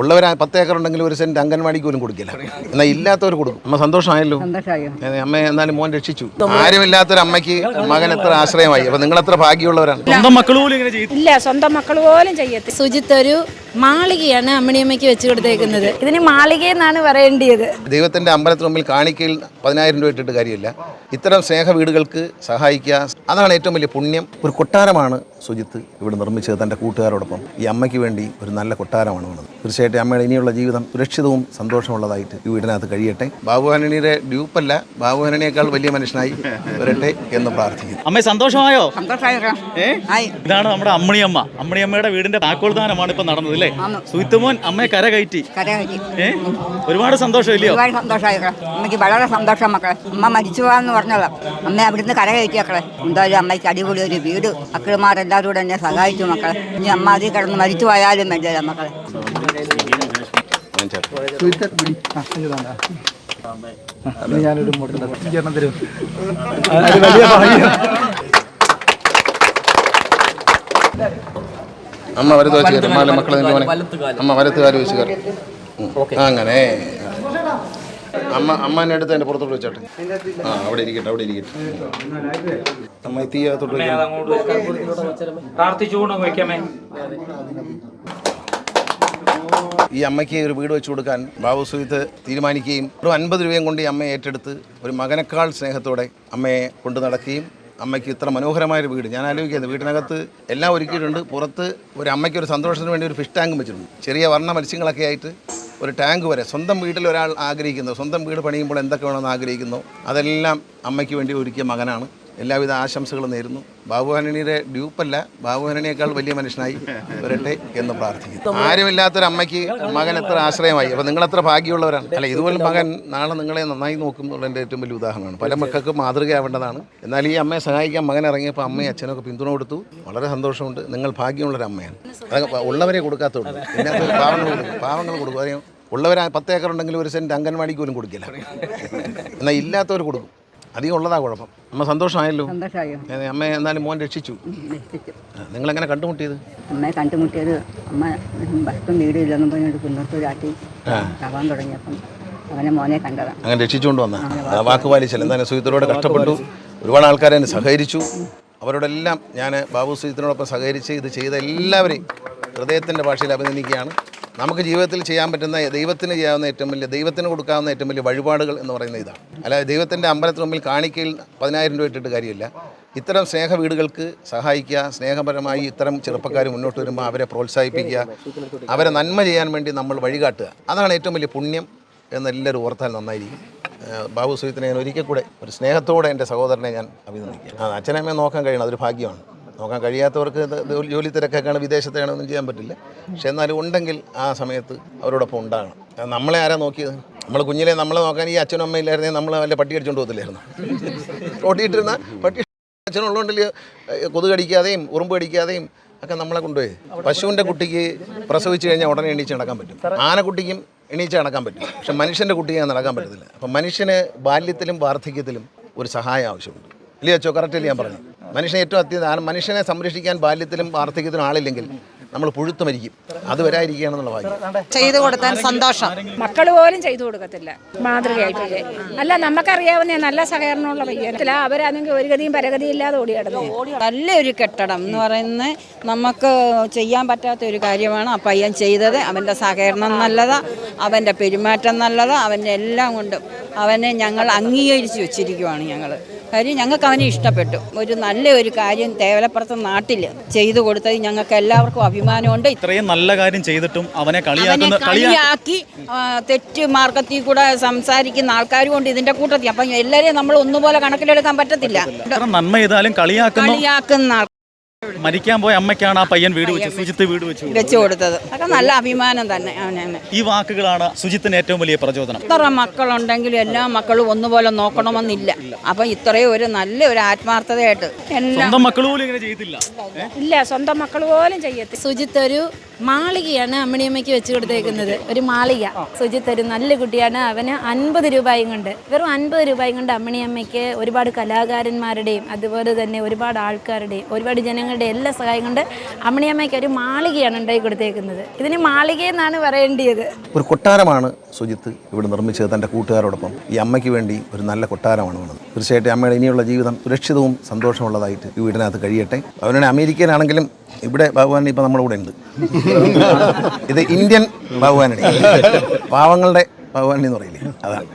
ഉള്ളവർ പത്ത് ഏക്കർ ഉണ്ടെങ്കിൽ ഒരു സെന്റ് അംഗൻവാടിക്ക് പോലും കൊടുക്കില്ല. എന്നാൽ ഇല്ലാത്തവർ കൊടുക്കും. അമ്മ സന്തോഷമായല്ലോ? അമ്മ എന്നാലും മോൻ രക്ഷിച്ചു. ആരുമില്ലാത്തൊരു അമ്മയ്ക്ക് മകൻ എത്ര ആശ്രയമായി? അപ്പൊ നിങ്ങൾ എത്ര ഭാഗ്യമുള്ളവരാണ്? സ്വന്തം മക്കൾ പോലും ഇല്ല സ്വന്തം മക്കൾ പോലും ചെയ്യത്തി സുജിത്ത് ഒരു മാളികയാണ് അമ്മണിയമ്മയ്ക്ക് വെച്ച് കൊടുത്തേക്കുന്നത്. ഇതിന് മാളിക എന്നാണ് പറയേണ്ടത് ദൈവത്തിന്റെ അമ്പലത്തിന് മുമ്പിൽ കാണിക്കയിൽ പതിനായിരം രൂപ ഇട്ടിട്ട് കാര്യമില്ല. ഇത്തരം സ്നേഹ വീടുകൾക്ക് സഹായിക്കുക അതാണ് ഏറ്റവും വലിയ പുണ്യം. ഒരു കൊട്ടാരമാണ് സുജിത്ത് ഇവിടെ നിർമ്മിച്ചത് തന്റെ കൂട്ടുകാരോടൊപ്പം. ഈ അമ്മയ്ക്ക് വേണ്ടി ഒരു നല്ല കൊട്ടാരമാണ് വേണത് തീർച്ചയായിട്ടും അമ്മയുടെ ഇനിയുള്ള ജീവിതം സുരക്ഷിതവും സന്തോഷമുള്ളതായിട്ട് ഈ വീടിനകത്ത് കഴിയട്ടെ. ബാബുഹരണിയുടെ ഡ്യൂപ്പല്ല ബാബുഹരണിയേക്കാൾ വലിയ മനുഷ്യനായി വരട്ടെ എന്ന് പ്രാർത്ഥിക്കുന്നു. അമ്മ സന്തോഷമായോ? ഇതാണ് നമ്മുടെ അമ്മണിയമ്മ. അമ്മണിയമ്മയുടെ വീടിന്റെ താക്കോൽദാനമാണ് ഇപ്പൊ നടന്നത് അല്ലേ സുയിത്തുമോൻ അമ്മയെ കര കയറ്റി. ഒരുപാട് സന്തോഷം ഇല്ലയോ അമ്മയ്ക്ക് വളരെ സന്തോഷം മക്കളെ. അമ്മ മരിച്ചു പോകാന്ന് പറഞ്ഞോളാം അമ്മ അവിടുന്ന് കരകയറ്റി മക്കളെ. എന്തായാലും അമ്മയ്ക്ക് അടിപൊളി ഒരു വീട്. മക്കളുമാരെല്ലാവരും കൂടെ എന്നെ സഹായിച്ചു മക്കളെ. ഇനി അമ്മ അതിൽ കിടന്ന് മരിച്ചു പോയാലും വേണ്ടില്ല മക്കളെ. ഞാനൊരു മോട്ടിൽ തരും. അത് വലിയ ഭാഗ്യം. അമ്മ വലത്ത് വെച്ച് കയറും. മാല മക്കളെ നിന്റെ മോനെ. അമ്മ വലത്ത് കാൽ വെച്ച് കയറി. അങ്ങനെ. അമ്മ അമ്മേനെ അടുത്ത് എന്റെ പുറത്തോട്ട് വെച്ചോട്ടെ. ആ അവിടെ ഇരിക്കട്ടെ അവിടെ ഇരിക്കട്ടെ. അമ്മ തീയകത്തോട്ട് പ്രാർത്ഥിച്ചുകൊണ്ട് വയ്ക്കാമേ ഈ അമ്മയ്ക്ക് ഒരു വീട് വെച്ചു കൊടുക്കാൻ ബാബു സുഹിത്ത് തീരുമാനിക്കുകയും ഒരു അൻപത് രൂപയും കൊണ്ട് ഈ അമ്മയെ ഏറ്റെടുത്ത് ഒരു മകനേക്കാൾ സ്നേഹത്തോടെ അമ്മയെ കൊണ്ടു നടക്കുകയും അമ്മയ്ക്ക് ഇത്ര മനോഹരമായൊരു വീട്. ഞാൻ ആലോചിക്കുന്നത് വീട്ടിനകത്ത് എല്ലാം ഒരുക്കിയിട്ടുണ്ട്. പുറത്ത് ഒരു അമ്മയ്ക്ക് ഒരു സന്തോഷത്തിന് വേണ്ടി ഒരു ഫിഷ് ടാങ്കും വെച്ചിട്ടുണ്ട്. ചെറിയ വർണ മത്സ്യങ്ങളൊക്കെ ആയിട്ട് ഒരു ടാങ്ക് വരെ. സ്വന്തം വീട്ടിൽ ഒരാൾ ആഗ്രഹിക്കുന്നു. സ്വന്തം വീട് പണിയുമ്പോൾ എന്തൊക്കെ വേണമെന്ന് ആഗ്രഹിക്കുന്നു. അതെല്ലാം അമ്മയ്ക്ക് വേണ്ടി ഒരുക്കിയ മകനാണ്. എല്ലാവിധ ആശംസകളും നേരുന്നു. ബാബുഹരണിയുടെ ഡ്യൂപ്പല്ല. ബാബുഹരണിയേക്കാൾ വലിയ മനുഷ്യനായി വരട്ടെ എന്ന് പ്രാർത്ഥിക്കുന്നു. ആരുമില്ലാത്തൊരു അമ്മയ്ക്ക് മകൻ എത്ര ആശ്രയമായി? അപ്പോൾ നിങ്ങൾ എത്ര ഭാഗ്യമുള്ളവരാണ്. അല്ല ഇതുപോലെ മകൻ നാളെ നിങ്ങളെ നന്നായി നോക്കും എന്നുള്ളതിന്റെ ഏറ്റവും വലിയ ഉദാഹരണമാണ്. പല മക്കൾക്ക് മാതൃകയാവേണ്ടതാണ്. എന്നാൽ ഈ അമ്മയെ സഹായിക്കാൻ മകൻ ഇറങ്ങിയപ്പോൾ അമ്മയും അച്ഛനൊക്കെ പിന്തുണ കൊടുത്തു. വളരെ സന്തോഷമുണ്ട്. നിങ്ങൾ ഭാഗ്യമുള്ളൊരു അമ്മയാണ്. ഉള്ളവരെ കൊടുക്കാത്തുള്ളൂ അത് പാവങ്ങൾ കൊടുക്കും. പാവങ്ങൾ കൊടുക്കും. അറിയാം ഉള്ളവർ പത്ത് ഏക്കർ ഉണ്ടെങ്കിൽ ഒരു സെന്റ് അംഗൻവാടിക്ക് പോലും കൊടുക്കില്ല. എന്നാൽ ഇല്ലാത്തവർ കൊടുക്കും. അധികം ഉള്ളതാ കുഴപ്പം. അമ്മ സന്തോഷമായല്ലോ? സന്തോഷമായോ? അമ്മ എന്നാലും മോൻ രക്ഷിച്ചു. നിങ്ങൾ എങ്ങനെ കണ്ടുമുട്ടിയത്? അമ്മയെ കണ്ടുമുട്ടിയത് അമ്മ ബസ്സും വീടും ഇല്ലെന്നും കുന്നത്തൂർ കുന്നത്തൂരാട്ടി ആവാൻ തുടങ്ങിയപ്പം അവനെ മോനെ കണ്ടതാണ് അങ്ങനെ രക്ഷിച്ചുകൊണ്ട് വന്ന. വാക്ക് പാലിച്ചല്ല എന്തായാലും സുഹിത്തിനോട് കഷ്ടപ്പെട്ടു. ഒരുപാട് ആൾക്കാരെ എന്നെ സഹകരിച്ചു. അവരോടെല്ലാം ഞാൻ ബാബു സുഹിത്തിനോടൊപ്പം സഹകരിച്ച് ഇത് ചെയ്ത എല്ലാവരെയും ഹൃദയത്തിന്റെ ഭാഷയിൽ അഭിനന്ദിക്കുകയാണ്. നമുക്ക് ജീവിതത്തിൽ ചെയ്യാൻ പറ്റുന്ന ദൈവത്തിന് ചെയ്യാവുന്ന ഏറ്റവും വലിയ ദൈവത്തിന് കൊടുക്കാവുന്ന ഏറ്റവും വലിയ വഴിപാടുകൾ എന്ന് പറയുന്ന ഇതാണ്. അല്ലാതെ ദൈവത്തിന്റെ അമ്പലത്തിന് മുമ്പിൽ കാണിക്കയിൽ പതിനായിരം രൂപ ഇട്ടിട്ട് കാര്യമില്ല. ഇത്തരം സ്നേഹ വീടുകൾക്ക് സഹായിക്കുക സ്നേഹപരമായി ഇത്തരം ചെറുപ്പക്കാർ മുന്നോട്ട് വരുമ്പോൾ അവരെ പ്രോത്സാഹിപ്പിക്കുക അവരെ നന്മ ചെയ്യാൻ വേണ്ടി നമ്മൾ വഴികാട്ടുക. അതാണ് ഏറ്റവും വലിയ പുണ്യം എന്നെല്ലാവരും ഓർത്താൽ നന്നായിരിക്കും. ബാബു സുഹിത്തിനെ ഞാൻ ഒരിക്കൽ കൂടെ ഒരു സ്നേഹത്തോടെ എന്റെ സഹോദരനെ ഞാൻ അഭിനന്ദിക്കുക അച്ഛനമ്മയെ നോക്കാൻ കഴിയണം അതൊരു ഭാഗ്യമാണ്. നോക്കാൻ കഴിയാത്തവർക്ക് ജോലി- തിരക്കൊക്കെയാണ് വിദേശത്തെയാണ് ഒന്നും ചെയ്യാൻ പറ്റില്ല. പക്ഷെ എന്നാലും ഉണ്ടെങ്കിൽ ആ സമയത്ത് അവരോടൊപ്പം ഉണ്ടാകണം. നമ്മളെ ആരാ നോക്കിയത്? നമ്മൾ കുഞ്ഞിലെ നമ്മളെ നോക്കാൻ ഈ അച്ഛനും അമ്മ ഇല്ലായിരുന്നെങ്കിൽ നമ്മൾ വല്ല പട്ടി അടിച്ചുകൊണ്ട് പോകത്തില്ലായിരുന്നു? ഓട്ടിയിട്ടിരുന്ന പട്ടി അച്ഛനുള്ളതുകൊണ്ടിൽ കൊതുക് കടിക്കാതെയും ഉറുമ്പ് കടിക്കാതെയും ഒക്കെ നമ്മളെ കൊണ്ടുപോയി. പശുവിന്റെ കുട്ടിക്ക് പ്രസവിച്ച് കഴിഞ്ഞാൽ ഉടനെ എണീച്ച് നടക്കാൻ പറ്റും. ആനക്കുട്ടിക്കും എണീച്ച് നടക്കാൻ പറ്റും. പക്ഷെ മനുഷ്യന്റെ കുട്ടിക്ക് ഞാൻ നടക്കാൻ പറ്റത്തില്ല. അപ്പം മനുഷ്യന് ബാല്യത്തിലും വാർദ്ധക്യത്തിലും ഒരു സഹായം ആവശ്യമുണ്ട്. ഇല്ലയോ അച്ചോ? കറക്റ്റല്ലേ ഞാൻ പറഞ്ഞു മനുഷ്യനെ ഏറ്റവും അത്യന്ത മനുഷ്യനെ സംരക്ഷിക്കാൻ ബാല്യത്തിലും വാർദ്ധക്യത്തിലും ആളില്ലെങ്കിൽ നമ്മൾ പുഴുത്തു മരിക്കും. അത് വരാതിരിക്കുകയാണെന്നുള്ള ഭാഗ്യം. ചെയ്തു കൊടുത്താൽ സന്തോഷം. മക്കൾ പോലും ചെയ്തു കൊടുക്കത്തില്ല. മാതൃകയായിട്ടില്ലേ അല്ല നമുക്കറിയാവുന്ന നല്ല സഹകരണമുള്ള പയ്യനത്തില അവരാണെങ്കിൽ ഒരു ഗതിയും പരഗതിയും ഇല്ലാതെ ഓടി കിടന്നു നല്ലൊരു കെട്ടിടം എന്ന് പറയുന്നത് നമുക്ക് ചെയ്യാൻ പറ്റാത്ത ഒരു കാര്യമാണ്. ആ പയ്യൻ ചെയ്തത് അവന്റെ സഹകരണം നല്ലതാ അവന്റെ പെരുമാറ്റം നല്ലതാ അവന്റെ എല്ലാം കൊണ്ടും അവനെ ഞങ്ങൾ അംഗീകരിച്ച് വെച്ചിരിക്കുവാണ് ഞങ്ങൾ കാര്യം ഞങ്ങൾക്ക് അവനെ ഇഷ്ടപ്പെട്ടു. ഒരു നല്ല ഒരു കാര്യം തേവലപ്പുറത്ത് നാട്ടിൽ ചെയ്തു കൊടുത്തത് ഞങ്ങൾക്ക് എല്ലാവർക്കും അഭിമാനമുണ്ട്. ഇത്രയും നല്ല കാര്യം ചെയ്തിട്ടും അവനെ കളിയാക്കി തെറ്റ് മാർഗത്തിൽ കൂടെ സംസാരിക്കുന്ന ആൾക്കാരും ഉണ്ട് ഇതിന്റെ കൂട്ടത്തിൽ. അപ്പം എല്ലാവരെയും നമ്മൾ ഒന്നുപോലെ കണക്കിലെടുക്കാൻ പറ്റത്തില്ല. നന്മ ചെയ്താലും കളിയാക്കുന്ന. കളിയാക്കുന്ന മരിക്കാൻ പോയ അമ്മയ്ക്കാണ് ആ പയ്യൻ വീട് വെച്ച് സുജിത്ത് വീട് വെച്ചു കൊടുത്തത്. വെച്ചു കൊടുത്തത്. അതൊക്കെ നല്ല അഭിമാനം തന്നെ അവനെ ഈ വാക്കുകളാണ് സുജിത്തിന് ഏറ്റവും വലിയ പ്രചോദനം. ഇത്ര മക്കളുണ്ടെങ്കിലും എല്ലാ മക്കളും ഒന്നുപോലെ നോക്കണമെന്നില്ല. അപ്പൊ ഇത്രയും ഒരു നല്ല ഒരു ആത്മാർത്ഥതയായിട്ട് എല്ലാം സ്വന്തം മക്കൾ പോലും ഇങ്ങനെ ചെയ്തില്ല. ഇല്ല സ്വന്തം മക്കൾ പോലും ചെയ്യത്തില്ല. സുജിത്ത് ഒരു മാളികയാണ് അമ്മണിയമ്മയ്ക്ക് വെച്ചു കൊടുത്തേക്കുന്നത്. ഒരു മാളിക. സുജിത്ത് ഒരു നല്ല കുട്ടിയാണ്. അവന് അൻപത് രൂപയും കൊണ്ട് വെറും അൻപത് രൂപയും കൊണ്ട് അമ്മണിയമ്മയ്ക്ക് ഒരുപാട് കലാകാരന്മാരുടെയും അതുപോലെ തന്നെ ഒരുപാട് ആൾക്കാരുടെയും ഒരുപാട് ജനങ്ങളുടെയും ഭഗവാനുടെ എല്ലാ സഹായം കൊണ്ട് അമ്മണിയമ്മയ്ക്ക് ഒരു മാളികയാണ് ഉണ്ടാക്കി കൊടുത്തേക്കുന്നത്. ഇതിന് മാളിക എന്നാണ് പറയേണ്ടത് ഒരു കൊട്ടാരമാണ് സുജിത്ത് ഇവിടെ നിർമ്മിച്ചത് തന്റെ കൂട്ടുകാരോടൊപ്പം. ഈ അമ്മയ്ക്ക് വേണ്ടി ഒരു നല്ല കൊട്ടാരമാണ് വേണത് തീർച്ചയായിട്ടും അമ്മയുടെ ഇനിയുള്ള ജീവിതം സുരക്ഷിതവും സന്തോഷമുള്ളതായിട്ട് ഈ വീടിനകത്ത് കഴിയട്ടെ. അവനാണ് അമേരിക്കയിലാണെങ്കിലും ഇവിടെ ഭഗവാൻ ഇപ്പം നമ്മുടെ കൂടെ ഉണ്ട് ഇത് ഇന്ത്യൻ ഭഗവാനാണ്. പാവങ്ങളുടെ ഭഗവാൻ എന്ന് പറയില്ലേ? അതാണ്.